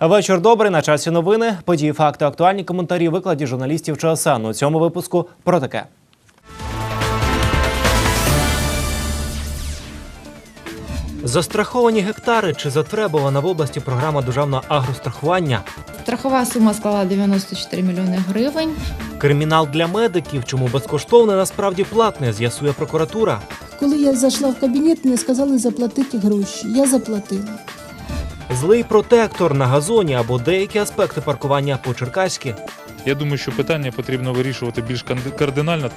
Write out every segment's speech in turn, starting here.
Вечір добрий на часі новини. Події, факти, актуальні коментарі, викладі журналістів ЧСН. У цьому випуску про таке. Застраховані гектари чи затребувана в області програма державного агрострахування. Страхова сума склала 94 мільйони гривень. Кримінал для медиків, чому безкоштовне насправді платне, з'ясує прокуратура. Коли я зайшла в кабінет, мені сказали заплатити гроші. Я заплатила. Злий протектор на газоні або деякі аспекти паркування по-черкаськи. Я думаю, що питання потрібно вирішувати більш кардинально.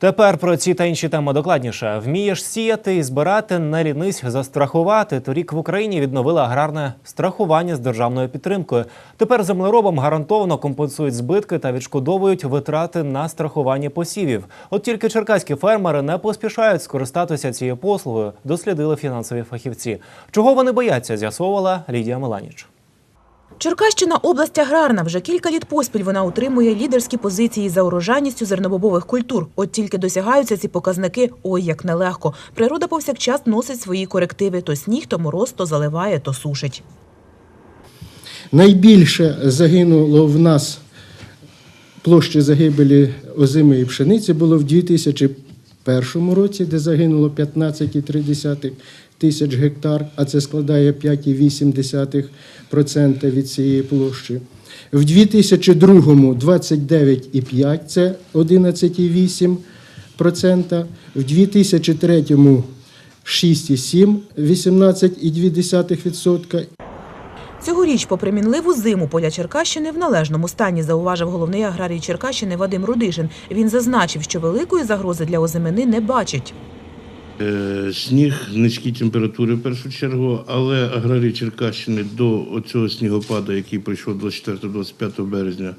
Тепер про ці та інші теми докладніше. Вмієш сіяти і збирати, не лінись застрахувати. Торік в Україні відновили аграрне страхування з державною підтримкою. Тепер землеробам гарантовано компенсують збитки та відшкодовують витрати на страхування посівів. От тільки черкаські фермери не поспішають скористатися цією послугою, дослідили фінансові фахівці. Чого вони бояться, з'ясовувала Лідія Меланіч. Черкащина – область аграрна. Вже кілька літ поспіль вона утримує лідерські позиції за урожайністю зернобобових культур. От тільки досягаються ці показники, ой, як нелегко. Природа повсякчас носить свої корективи. То сніг, то мороз, то заливає, то сушить. Найбільше загинуло в нас площі загибелі озимої пшениці було в 2001 році, де загинуло 15,3 тисяч гектар, а це складає 5,8% від цієї площі. В 2002 29,5 це 11,8%, в 2003 6,7 18,2%. Цьогоріч, попри мінливу зиму, поля Черкащини в належному стані, зауважив головний аграрій Черкащини Вадим Рудишин. Він зазначив, що великої загрози для озимини не бачить. Е, Сніг, низькі температури в першу чергу, але аграрії Черкащини до цього снігопаду, який прийшов 24-25 березня,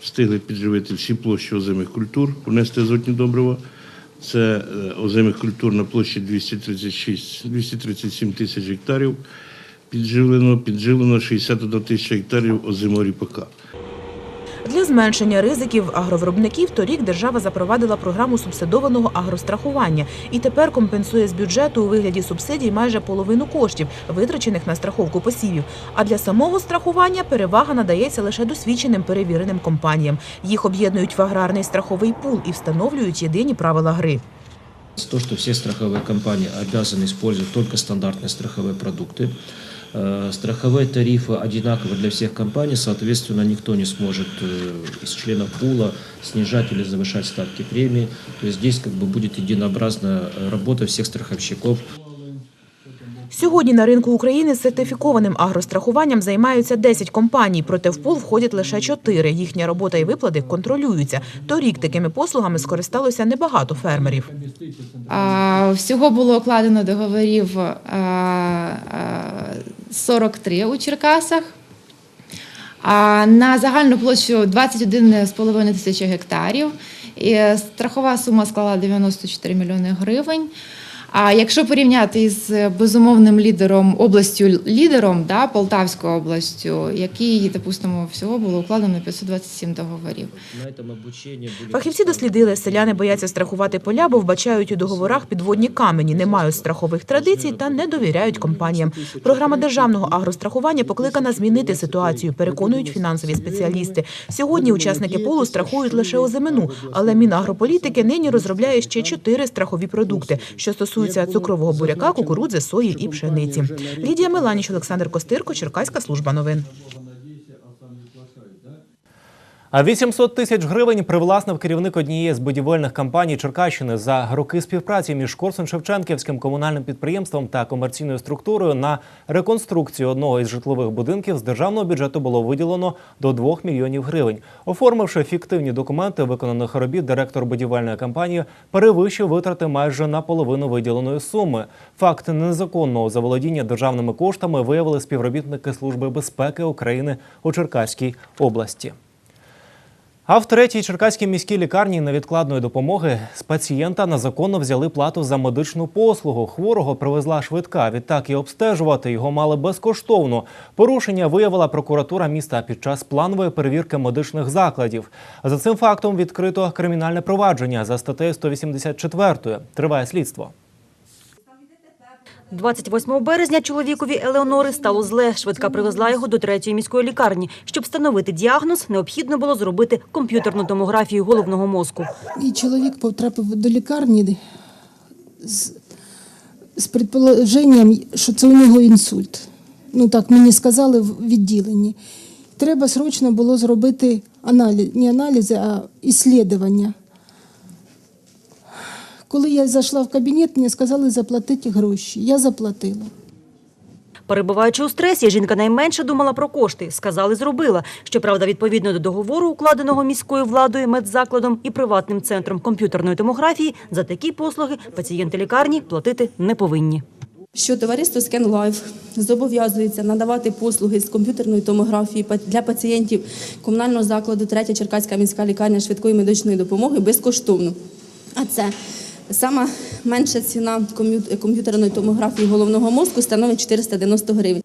встигли підживити всі площі озимих культур, внести азотні добрива. Це е, озимих культур на площі 236, 237 тисяч гектарів. Підживлено, підживлено 61 тисяча гектарів озимого ріпака. Для зменшення ризиків агровиробників торік держава запровадила програму субсидованого агрострахування і тепер компенсує з бюджету у вигляді субсидій майже половину коштів, витрачених на страховку посівів. А для самого страхування перевага надається лише досвідченим перевіреним компаніям. Їх об'єднують в аграрний страховий пул і встановлюють єдині правила гри. То, что все страховые компании обязаны использовать только стандартные страховые продукты. Э, Страховые тарифы одинаковы для всех компаний, соответственно, никто не сможет э, из членов пула снижать или завышать ставки премии. То есть здесь как бы будет единообразная э, работа всех страховщиков. Сьогодні на ринку України сертифікованим агрострахуванням займаються 10 компаній, проте в пул входять лише 4. Їхня робота і виплати контролюються. Торік такими послугами скористалося небагато фермерів. А, Всього було укладено договорів а, а, 43 у Черкасах. А на загальну площу 21,5 тисячі гектарів. І страхова сума склала 94 мільйони гривень. А якщо порівняти із безумовним лідером, областю лідером, да, Полтавською областю, який, допустимо, всього було укладено 527 договорів. На этом обучение. Фахівці дослідили, селяни бояться страхувати поля, бо вбачають у договорах підводні камені, не мають страхових традицій та не довіряють компаніям. Програма державного агрострахування покликана змінити ситуацію, переконують фінансові спеціалісти. Сьогодні учасники полу страхують лише озимину, але Мінагрополітики нині розробляє ще чотири страхові продукти, що стосуються цукрового буряка, кукурудзи, сої і пшениці. Лідія Меланіч, Олександр Костирко, Черкаська служба новин. А 800 тисяч гривень привласнив керівник однієї з будівельних компаній Черкащини за роки співпраці між Корсун-Шевченківським комунальним підприємством та комерційною структурою на реконструкцію одного із житлових будинків з державного бюджету було виділено до 2 мільйонів гривень. Оформивши фіктивні документи виконаних робіт, директор будівельної компанії перевищив витрати майже на половину виділеної суми. Факт незаконного заволодіння державними коштами виявили співробітники Служби безпеки України у Черкаській області. А в третій черкаській міській лікарні невідкладної допомоги з пацієнта незаконно взяли плату за медичну послугу. Хворого привезла швидка. Відтак і обстежувати його мали безкоштовно. Порушення виявила прокуратура міста під час планової перевірки медичних закладів. За цим фактом відкрито кримінальне провадження за статтею 184. Триває слідство. 28 березня чоловікові Елеонори стало зле. Швидка привезла його до третьої міської лікарні. Щоб встановити діагноз, необхідно було зробити комп'ютерну томографію головного мозку. І чоловік потрапив до лікарні з, з предположенням, що це у нього інсульт. Ну так мені сказали в відділенні. Треба срочно було зробити аналіз, не аналізи, а іслідування. Коли я зайшла в кабінет, мені сказали заплатити гроші. Я заплатила. Перебуваючи у стресі, жінка найменше думала про кошти. Сказали, зробила. Щоправда, відповідно до договору, укладеного міською владою, медзакладом і приватним центром комп'ютерної томографії, за такі послуги пацієнти лікарні платити не повинні. що товариство ScanLife зобов'язується надавати послуги з комп'ютерної томографії для пацієнтів комунального закладу 3 Черкаська міська лікарня швидкої медичної допомоги безкоштовно. А це сама менша ціна комп'ютерної томографії головного мозку становить 490 гривень.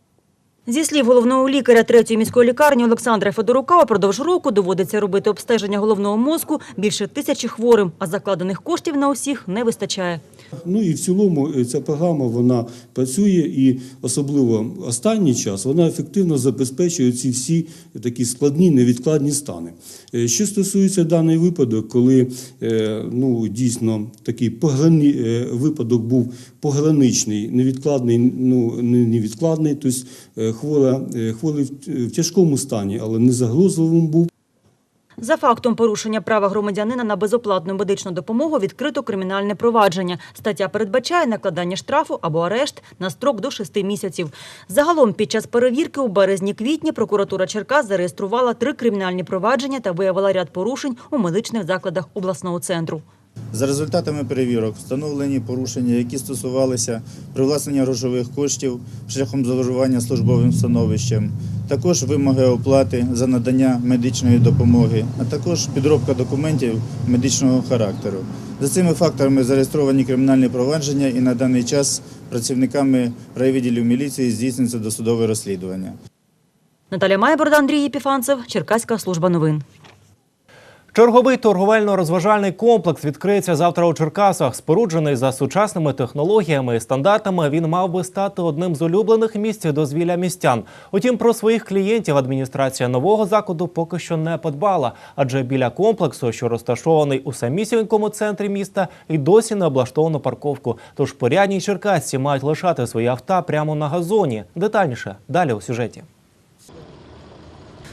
Зі слів головного лікаря третьої міської лікарні Олександра Федорука, упродовж року доводиться робити обстеження головного мозку більше тисячі хворим, а закладених коштів на усіх не вистачає. Ну і в цілому е, ця програма вона працює і особливо останній час вона ефективно забезпечує ці всі такі складні невідкладні стани. Е, Що стосується даний випадок, коли е, ну дійсно такий пограні, е, випадок був пограничний, невідкладний, ну не невідкладний, тобто хвора, хворий в тяжкому стані, але не загрозливим був. За фактом порушення права громадянина на безоплатну медичну допомогу відкрито кримінальне провадження. Стаття передбачає накладання штрафу або арешт на строк до 6 місяців. Загалом під час перевірки у березні-квітні прокуратура Черкас зареєструвала три кримінальні провадження та виявила ряд порушень у медичних закладах обласного центру. За результатами перевірок встановлені порушення, які стосувалися привласнення грошових коштів шляхом зловживання службовим становищем, також вимоги оплати за надання медичної допомоги, а також підробка документів медичного характеру. За цими факторами зареєстровані кримінальні провадження і на даний час працівниками райвідділів міліції здійснюється досудове розслідування. Наталя Майборда, Андрій Єпіфанцев, Черкаська служба новин. Черговий торговельно-розважальний комплекс відкриється завтра у Черкасах. Споруджений за сучасними технологіями і стандартами, він мав би стати одним з улюблених місць дозвілля містян. Утім, про своїх клієнтів адміністрація нового закладу поки що не подбала, адже біля комплексу, що розташований у самісінькому центрі міста, і досі не облаштовано парковку. Тож порядні черкасці мають лишати свої авто прямо на газоні. Детальніше далі у сюжеті.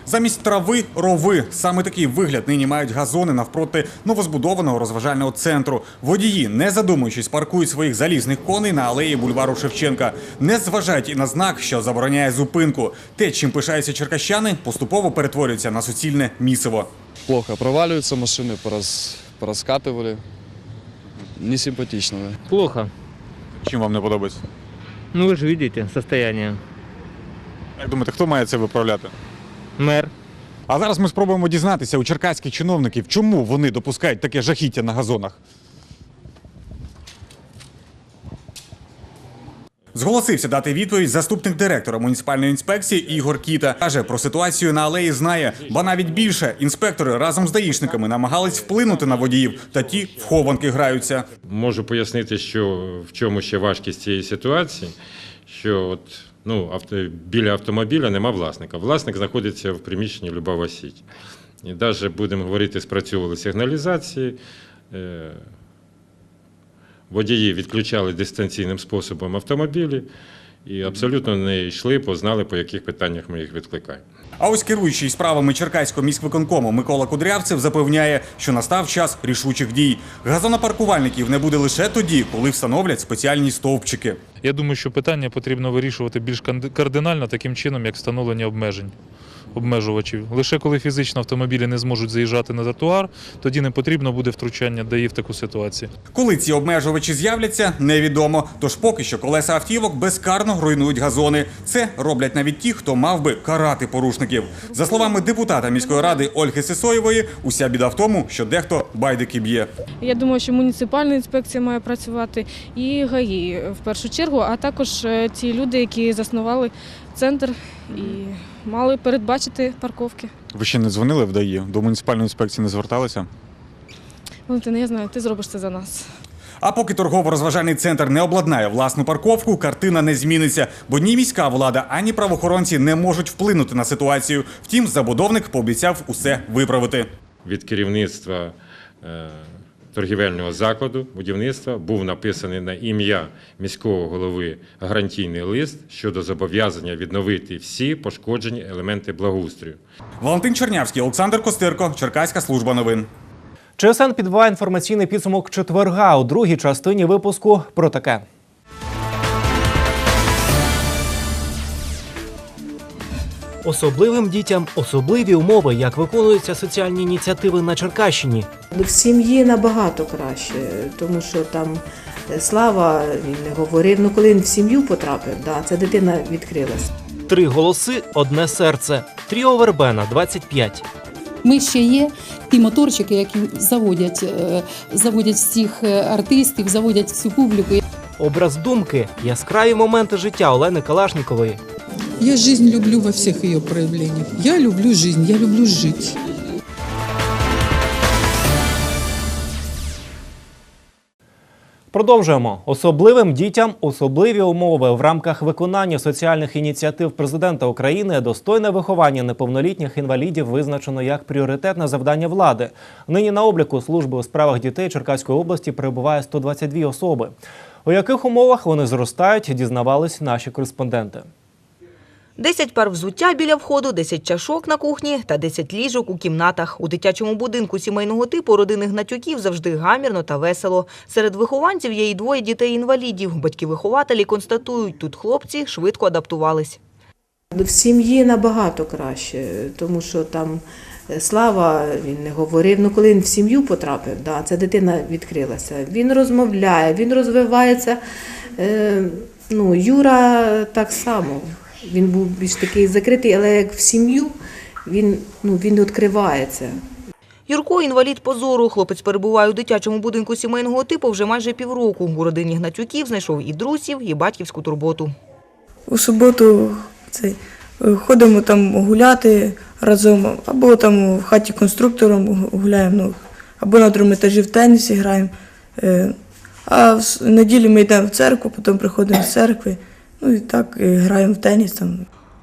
Замість трави рови. Саме такий вигляд нині мають газони навпроти новозбудованого розважального центру. Водії, не задумуючись, паркують своїх залізних коней на алеї бульвару Шевченка. Не зважають і на знак, що забороняє зупинку. Те, чим пишаються черкащани, поступово перетворюється на суцільне місиво. Плохо проваливаются машины, порас, пораскатывали. Не симпатично. Плохо. Чим вам не подобається? Ну ви ж бачите состояние. Як думаєте, хто має це виправляти? Мер. А зараз ми спробуємо дізнатися у черкаських чиновників, чому вони допускають таке жахіття на газонах. Зголосився дати відповідь заступник директора муніципальної інспекції Ігор Кіта. Каже, про ситуацію на алеї знає, ба навіть більше. Інспектори разом з даїшниками намагались вплинути на водіїв, та ті в хованки граються. Можу пояснити, що в чому ще важкість цієї ситуації, що от, ну, авто, біля автомобіля нема власника. Власник знаходиться в приміщенні Любава Сіть. І навіть будемо говорити, спрацьовували сигналізації. Е, водії відключали дистанційним способом автомобілі і абсолютно не йшли, познали, по яких питаннях ми їх відкликаємо. А ось керуючий справами Черкаського міськвиконкому Микола Кудрявцев запевняє, що настав час рішучих дій. Газонапаркувальників не буде лише тоді, коли встановлять спеціальні стовпчики. Я думаю, що питання потрібно вирішувати більш кардинально таким чином, як встановлення обмежень. Обмежувачів. Лише коли фізично автомобілі не зможуть заїжджати на тротуар, тоді не потрібно буде втручання ДАІ в таку ситуацію. Коли ці обмежувачі з'являться, невідомо. Тож поки що колеса автівок безкарно руйнують газони. Це роблять навіть ті, хто мав би карати порушників. За словами депутата міської ради Ольги Сисоєвої, уся біда в тому, що дехто байдики б'є. Я думаю, що муніципальна інспекція має працювати і ГАІ в першу чергу, а також е, ті люди, які заснували центр і мали передбачити парковки. Ви ще не дзвонили в ДАІ? До муніципальної інспекції не зверталися? Валентина, я знаю, ти зробиш це за нас. А поки торгово-розважальний центр не обладнає власну парковку, картина не зміниться, бо ні міська влада, ані правоохоронці не можуть вплинути на ситуацію. Втім, забудовник пообіцяв усе виправити. Від керівництва е, торгівельного закладу будівництва був написаний на ім'я міського голови гарантійний лист щодо зобов'язання відновити всі пошкоджені елементи благоустрою. Валентин Чернявський, Олександр Костирко, Черкаська служба новин. ЧСН підбиває інформаційний підсумок четверга у другій частині випуску про таке. Особливим дітям особливі умови, як виконуються соціальні ініціативи на Черкащині. В сім'ї набагато краще, тому що там е, слава він не говорив. Ну коли він в сім'ю потрапив, да, ця дитина відкрилась. Три голоси, одне серце. Тріо Вербена 25. Ми ще є ті моторчики, які заводять, е, заводять всіх е, артистів, заводять всю публіку. Образ думки яскраві моменти життя Олени Калашнікової. Я жизнь люблю во всех ее проявлениях. Я люблю жизнь, я люблю жить. Продовжуємо особливим дітям особливі умови в рамках виконання соціальних ініціатив президента України. Достойне виховання неповнолітніх інвалідів визначено як пріоритетне завдання влади. Нині на обліку служби у справах дітей Черкаської області перебуває 122 особи. У яких умовах вони зростають, дізнавались наші кореспонденти. 10 пар взуття біля входу, 10 чашок на кухні та 10 ліжок у кімнатах. У дитячому будинку сімейного типу родини Гнатюків завжди гамірно та весело. Серед вихованців є і двоє дітей-інвалідів. Батьки-вихователі констатують, тут хлопці швидко адаптувались. В сім'ї набагато краще, тому що там е, слава він не говорив. Ну коли він в сім'ю потрапив, да, ця дитина відкрилася. Він розмовляє, він розвивається. Е, ну, Юра так само. Він був більш такий закритий, але як в сім'ю він, ну, він відкривається. Юрко – інвалід по зору. Хлопець перебуває у дитячому будинку сімейного типу вже майже півроку. У родині Гнатюків знайшов і друзів, і батьківську турботу. У суботу цей, е, ходимо там гуляти разом, або там в хаті конструктором гуляємо, ну, або на другому етажі в тенісі граємо. Е, А в неділю ми йдемо в церкву, потім приходимо з церкви, ну і так і граємо в теніс. Там.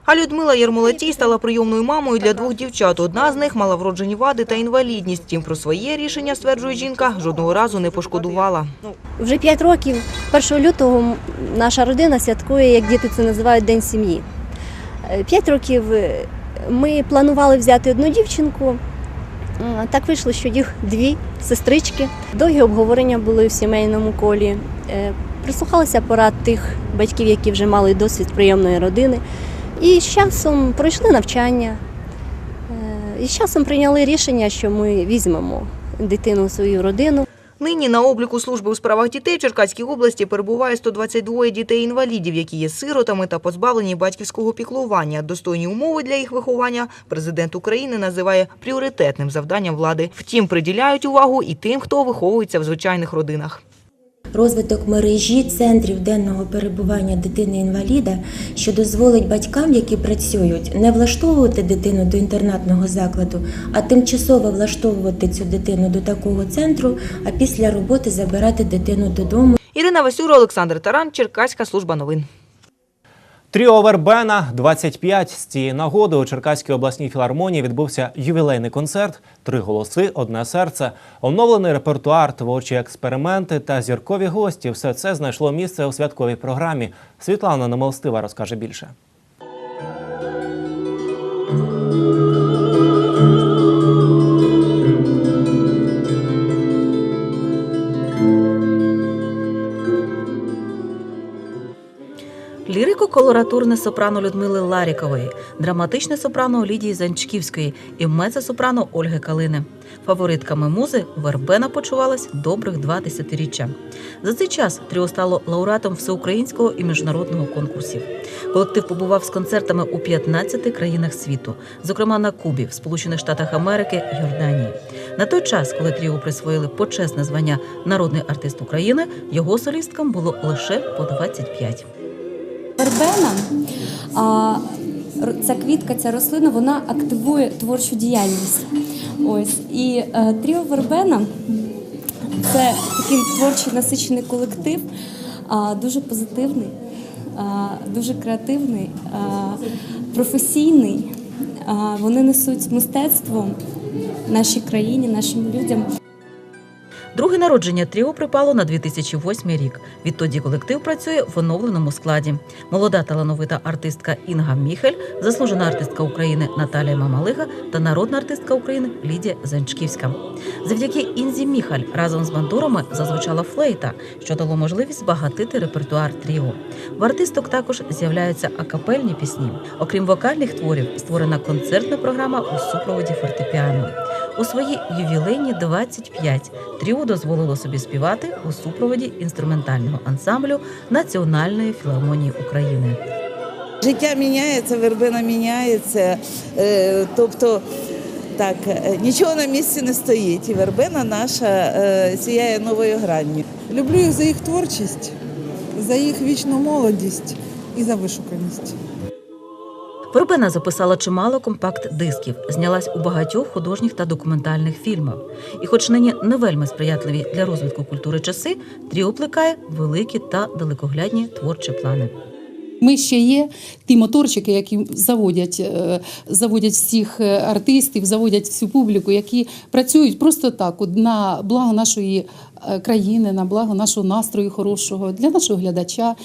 А Людмила Єрмолатій стала прийомною мамою для двох дівчат. Одна з них мала вроджені вади та інвалідність. Втім, про своє рішення, стверджує жінка, жодного разу не пошкодувала. Вже 5 років, 1 лютого, наша родина святкує, як діти це називають, День сім'ї. 5 років е, ми планували взяти одну дівчинку. Так вийшло, що їх дві сестрички. Довгі обговорення були в сімейному колі. Прислухалися порад тих батьків, які вже мали досвід прийомної родини. І з часом пройшли навчання. Е, І з часом прийняли рішення, що ми візьмемо дитину в свою родину. Нині на обліку служби у справах дітей в Черкаській області перебуває 122 дітей-інвалідів, які є сиротами та позбавлені батьківського піклування. Достойні умови для їх виховання президент України називає пріоритетним завданням влади. Втім, приділяють увагу і тим, хто виховується в звичайних родинах. Розвиток мережі центрів денного перебування дитини-інваліда, що дозволить батькам, які працюють, не влаштовувати дитину до інтернатного закладу, а тимчасово влаштовувати цю дитину до такого центру, а після роботи забирати дитину додому. Ірина Васюра, Олександр Таран, Черкаська служба новин. Тріо Вербена 25. З цієї нагоди у Черкаській обласній філармонії відбувся ювілейний концерт. Три голоси, одне серце, оновлений репертуар, творчі експерименти та зіркові гості. Все це знайшло місце у святковій програмі. Світлана Немолстива розкаже більше. Лірико-колоратурне сопрано Людмили Ларікової, драматичне сопрано Лідії Занчківської і мецо-сопрано Ольги Калини. Фаворитками музи Вербена почувалась добрих два десятиріччя. За цей час тріо стало лауреатом всеукраїнського і міжнародного конкурсів. Колектив побував з концертами у 15 країнах світу, зокрема на Кубі, в Сполучених Штатах Америки, Йорданії. На той час, коли тріо присвоїли почесне звання Народний артист України, його солісткам було лише по 25. Вербена, а, ця квітка, ця рослина, вона активує творчу діяльність. Ось і е, тріо Вербена Це такий творчий насичений колектив, а, дуже позитивний, а, дуже креативний, а, професійний. А, Вони несуть мистецтво нашій країні, нашим людям. Друге народження тріо припало на 2008 рік. Відтоді колектив працює в оновленому складі. Молода талановита артистка Інга Міхель, заслужена артистка України Наталія Мамалига та народна артистка України Лідія Занчківська. Завдяки Інзі Міхаль разом з бандурами зазвучала флейта, що дало можливість збагатити репертуар тріо. В артисток також з'являються акапельні пісні. Окрім вокальних творів, створена концертна програма у супроводі фортепіано. У свої ювілейні 25 тріо дозволило собі співати у супроводі інструментального ансамблю Національної філармонії України. Життя міняється, вербина міняється. е, Тобто, так, е, нічого на місці не стоїть. І вербина наша е, сіяє новою гранню. Люблю їх за їх творчість, за їх вічну молодість і за вишуканість. Вербена записала чимало компакт-дисків, знялась у багатьох художніх та документальних фільмах. І, хоч нині не вельми сприятливі для розвитку культури часи, тріо плекає великі та далекоглядні творчі плани. Ми ще є ті моторчики, які заводять, е, заводять всіх е, артистів, заводять всю публіку, які працюють просто так, от, на благо нашої е, країни, на благо нашого настрою хорошого, для нашого глядача.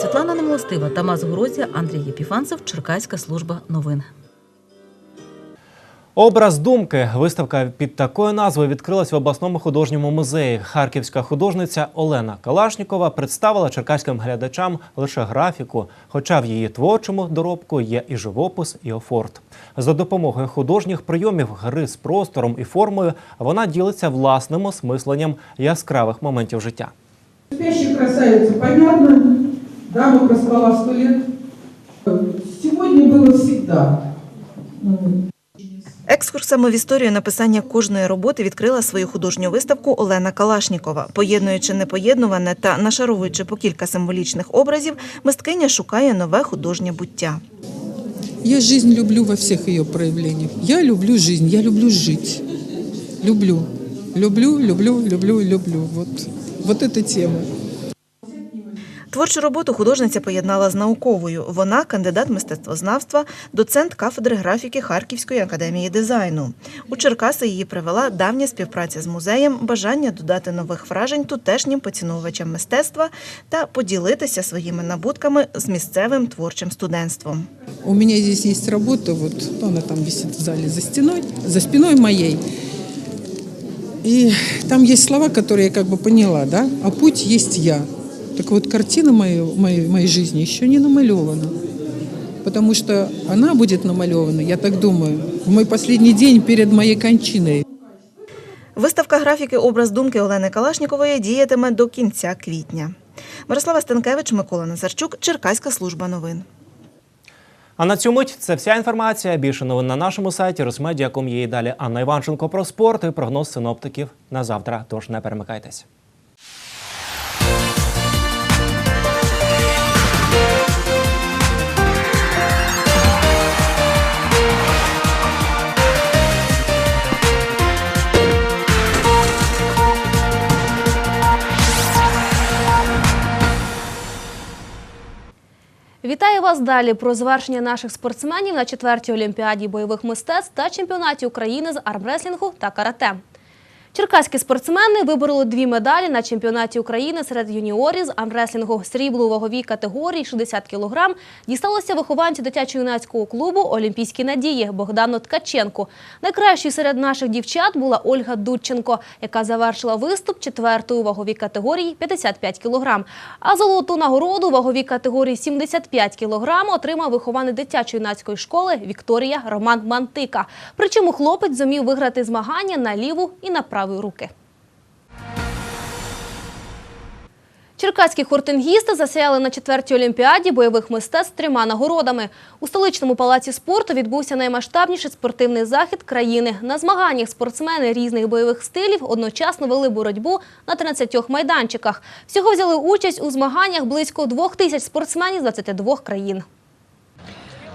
Світлана Немилостива, Тамас Горозія, Андрій Єпіфанцев, Черкаська служба новин. Образ думки. Виставка під такою назвою відкрилась в обласному художньому музеї. Харківська художниця Олена Калашнікова представила черкаським глядачам лише графіку, хоча в її творчому доробку є і живопис, і офорт. За допомогою художніх прийомів гри з простором і формою вона ділиться власним осмисленням яскравих моментів життя. Спящая красавица, понятно. Дама проспала сто лет. Сегодня было всегда. Екскурсами в історію написання кожної роботи відкрила свою художню виставку Олена Калашнікова. Поєднуючи непоєднуване та нашаровуючи по кілька символічних образів, мисткиня шукає нове художнє буття. Я жизнь люблю во всех ее проявлениях. Я люблю жизнь, я люблю жить. Люблю. Люблю, люблю, люблю, люблю. Вот, вот эта тема. Творчу роботу художниця поєднала з науковою. Вона кандидат мистецтвознавства, доцент кафедри графіки Харківської академії дизайну. У Черкаси її привела давня співпраця з музеєм, бажання додати нових вражень тутешнім поціновувачам мистецтва та поділитися своїми набутками з місцевим творчим студентством. У меня здесь есть работа, вот она там висит в зале за стеной, за спиной моей. И там есть слова, которые я как бы поняла, да? А путь есть я. Так вот, картина моей, моей, моей жизни еще не намалевана. Потому что она будет намалевана, я так думаю, в мой последний день перед моей кончиной. Виставка графіки Образ думки Олени Калашнікової діятиме до кінця квітня. Мирослава Стенкевич, Микола Назарчук, Черкаська служба новин. А на цю мить це вся інформація. Більше новин на нашому сайті Росмедіаком є і далі Анна Іванченко про спорт і прогноз синоптиків на завтра. Тож не перемикайтесь. Вітаю вас далі про завершення наших спортсменів на четвертій олімпіаді бойових мистецтв та чемпіонаті України з армреслінгу та карате. Черкаські спортсмени вибороли дві медалі на чемпіонаті України серед юніорів з армреслінгу сріблу у ваговій категорії 60 кг дісталося вихованцю дитячо-юнацького клубу Олімпійські надії Богдану Ткаченку. Найкращою серед наших дівчат була Ольга Дудченко, яка завершила виступ четвертої у ваговій категорії 55 кг. А золоту нагороду ваговій категорії 75 кг отримав вихованець дитячо-юнацької школи Вікторія Роман Мантика. Причому хлопець зумів виграти змагання на ліву і на праву руки. Черкаські хортингісти засяяли на четвертій олімпіаді бойових мистецтв трьома нагородами. У столичному палаці спорту відбувся наймасштабніший спортивний захід країни. На змаганнях спортсмени різних бойових стилів одночасно вели боротьбу на 13 майданчиках. Всього взяли участь у змаганнях близько двох тисяч спортсменів з 22 країн.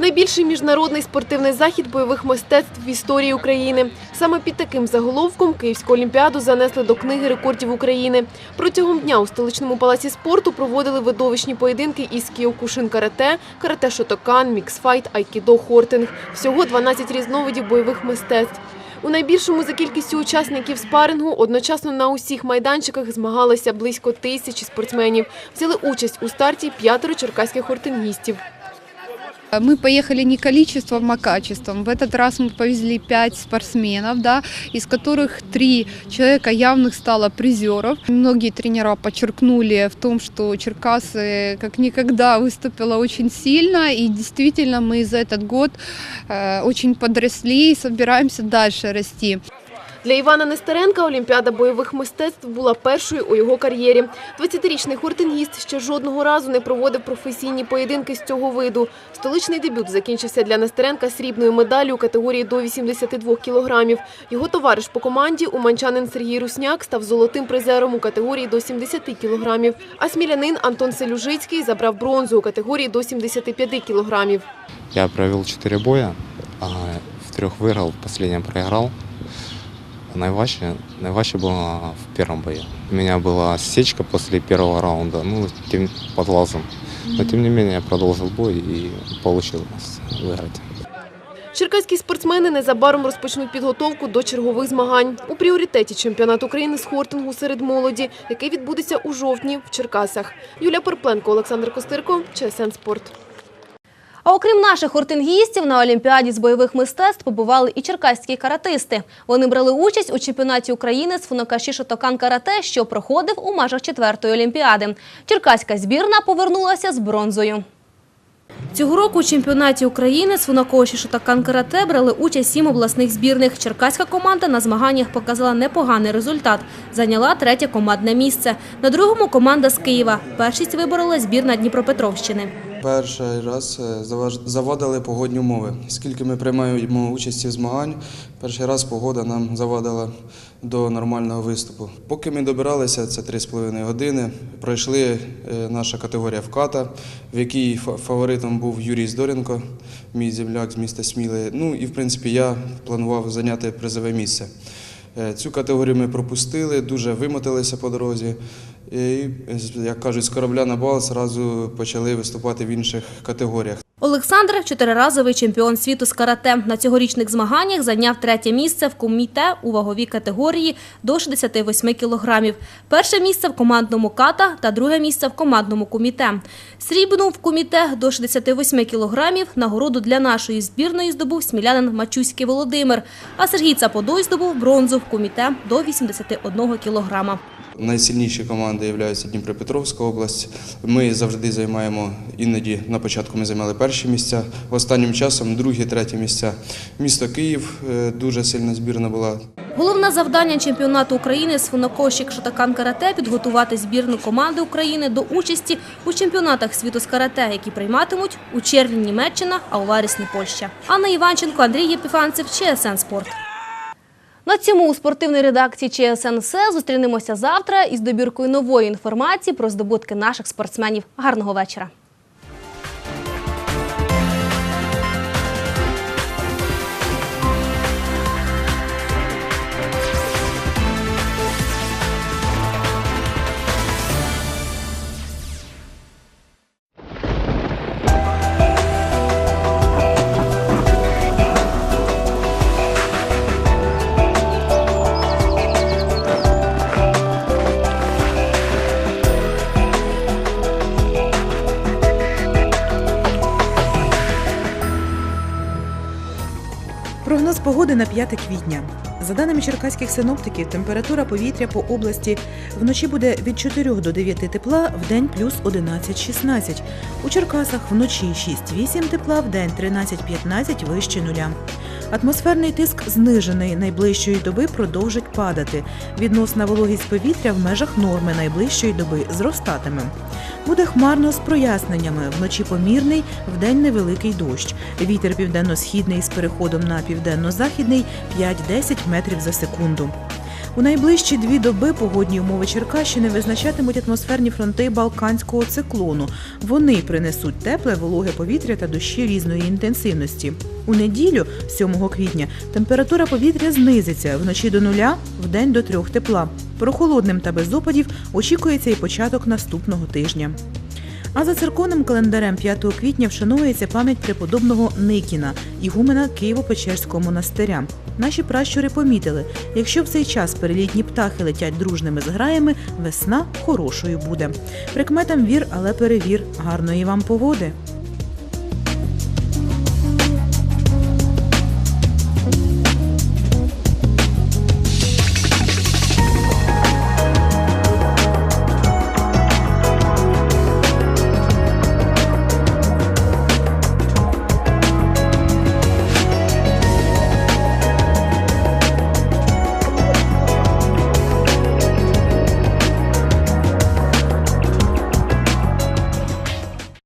Найбільший міжнародний спортивний захід бойових мистецтв в історії України. Саме під таким заголовком Київську олімпіаду занесли до книги рекордів України. Протягом дня у столичному палаці спорту проводили видовищні поєдинки із кіокушин карате, карате шотокан, міксфайт, айкідо, хортинг. Всього 12 різновидів бойових мистецтв. У найбільшому за кількістю учасників спарингу одночасно на усіх майданчиках змагалися близько тисячі спортсменів. Взяли участь у старті п'ятеро черкаських хортингістів. Мы поехали не количеством, а качеством. В этот раз мы повезли пять спортсменов, да, из которых три человека явных стало призеров. Многие тренера подчеркнули в том, что Черкасы как никогда выступила очень сильно, и действительно мы за этот год э, очень подросли и собираемся дальше расти. Для Івана Нестеренка Олімпіада бойових мистецтв була першою у його кар'єрі. 20-річний хортингіст ще жодного разу не проводив професійні поєдинки з цього виду. Столичний дебют закінчився для Нестеренка срібною медаллю у категорії до 82 кілограмів. Його товариш по команді, уманчанин Сергій Русняк, став золотим призером у категорії до 70 кілограмів. А смілянин Антон Селюжицький забрав бронзу у категорії до 75 кілограмів. Я провел четыре боя, а в трех выиграл, в последнем проиграл. Найважче, найважче было в первом бою. У меня была сечка после первого раунда, ну, тем, под глазом. Но тем не менее я продолжил бой и получилось выиграть. Черкаські спортсмени незабаром розпочнуть підготовку до чергових змагань. У пріоритеті чемпіонат України з хортингу серед молоді, який відбудеться у жовтні в Черкасах. Юлія Перпленко, Олександр Костирко, ЧСН Спорт. А окрім наших ортингістів, на Олімпіаді з бойових мистецтв побували і черкаські каратисти. Вони брали участь у чемпіонаті України з фунокаші Шотокан карате, що проходив у межах четвертої Олімпіади. Черкаська збірна повернулася з бронзою. Цього року у чемпіонаті України з фунокоші Шотокан карате брали участь сім обласних збірних. Черкаська команда на змаганнях показала непоганий результат. Зайняла третє командне місце. На другому команда з Києва. Першість виборола збірна Дніпропетровщини. Перший раз е, завадили погодні умови. Скільки ми приймаємо участі в змагань, перший раз погода нам завадила до нормального виступу. Поки ми добиралися, це 3,5 години, пройшли е, наша категорія вката, в якій фа- фаворитом був Юрій Здоренко, мій земляк з міста Сміли. Ну і в принципі я планував зайняти призове місце. Е, Цю категорію ми пропустили, дуже вимоталися по дорозі. І, як кажуть, з корабля на бал зразу почали виступати в інших категоріях. Олександр – чотириразовий чемпіон світу з карате. На цьогорічних змаганнях зайняв третє місце в коміте у ваговій категорії до 68 кілограмів. Перше місце в командному ката та друге місце в командному коміте. Срібну в коміте до 68 кілограмів нагороду для нашої збірної здобув смілянин Мачуський Володимир, а Сергій Цаподой здобув бронзу в коміте до 81 кілограма. Найсильніші команди являються Дніпропетровська область. Ми завжди займаємо, іноді на початку ми займали перші місця, останнім часом другі, треті місця. Місто Київ е, дуже сильна збірна була. Головне завдання чемпіонату України з фунокошік Шотакан карате – підготувати збірну команди України до участі у чемпіонатах світу з карате, які прийматимуть у червні Німеччина, а у вересні Польща. Анна Іванченко, Андрій Єпіфанцев, ЧСН Спорт. На цьому у спортивній редакції ЧСНС. Зустрінемося завтра із добіркою нової інформації про здобутки наших спортсменів. Гарного вечора. Прогноз погоди на 5 квітня. За даними черкаських синоптиків, температура повітря по області вночі буде від 4 до 9 тепла, в день плюс 11-16. У Черкасах вночі 6-8 тепла, в день 13-15 вище нуля. Атмосферний тиск знижений. Найближчої доби продовжить падати. Відносна вологість повітря в межах норми найближчої доби зростатиме. Буде хмарно з проясненнями. Вночі помірний, вдень невеликий дощ. Вітер південно-східний з переходом на південно-західний 5-10 метрів за секунду. У найближчі дві доби погодні умови Черкащини визначатимуть атмосферні фронти Балканського циклону. Вони принесуть тепле, вологе повітря та дощі різної інтенсивності. У неділю, 7 квітня, температура повітря знизиться вночі до нуля, вдень до трьох тепла. Прохолодним та без опадів очікується і початок наступного тижня. А за церковним календарем 5 квітня вшановується пам'ять преподобного Никіна, ігумена Києво-Печерського монастиря. Наші пращури помітили, якщо в цей час перелітні птахи летять дружними зграями, весна хорошою буде. Прикметам вір, але перевір. Гарної вам погоди!